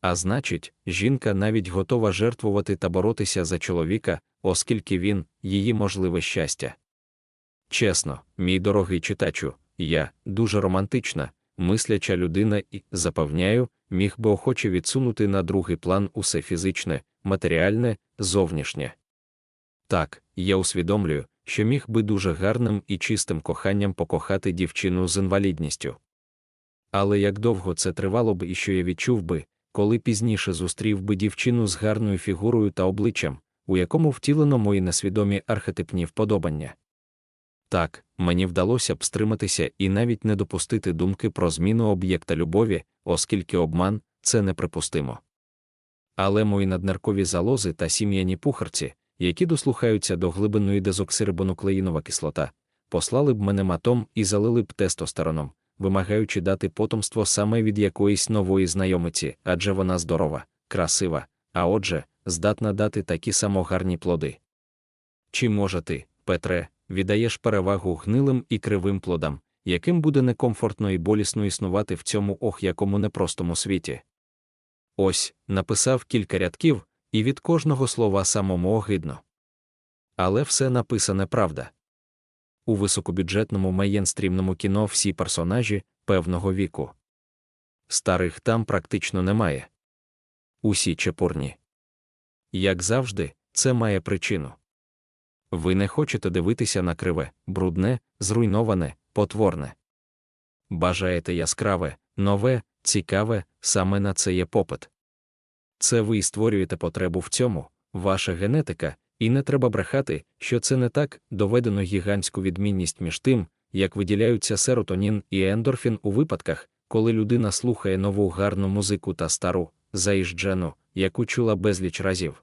А значить, жінка навіть готова жертвувати та боротися за чоловіка, оскільки він її можливе щастя. Чесно, мій дорогий читачу, я дуже романтична, мисляча людина і, запевняю, міг би охоче відсунути на другий план усе фізичне, матеріальне, зовнішнє. Так, я усвідомлюю, що міг би дуже гарним і чистим коханням покохати дівчину з інвалідністю. Але як довго це тривало б і що я відчув би, коли пізніше зустрів би дівчину з гарною фігурою та обличчям, у якому втілено мої несвідомі архетипні вподобання. Так, мені вдалося б стриматися і навіть не допустити думки про зміну об'єкта любові, оскільки обман це неприпустимо. Але мої наднеркові залози та сім'яні пухарці, які дослухаються до глибинної дезоксирибонуклеїнова кислота, послали б мене матом і залили б тестостероном, вимагаючи дати потомство саме від якоїсь нової знайомиці, адже вона здорова, красива, а отже, здатна дати такі самогарні плоди. Чи може ти, Петре, віддаєш перевагу гнилим і кривим плодам, яким буде некомфортно і болісно існувати в цьому ох якому непростому світі? Ось, написав кілька рядків, і від кожного слова самому огидно. Але все написане правда. У високобюджетному мейнстрімному кіно всі персонажі певного віку. Старих там практично немає. Усі чепурні. Як завжди, це має причину. Ви не хочете дивитися на криве, брудне, зруйноване, потворне. Бажаєте яскраве, нове, цікаве, саме на це є попит. Це ви і створюєте потребу в цьому, ваша генетика, і не треба брехати, що це не так доведено гігантську відмінність між тим, як виділяються серотонін і ендорфін у випадках, коли людина слухає нову гарну музику та стару, заїжджену, яку чула безліч разів.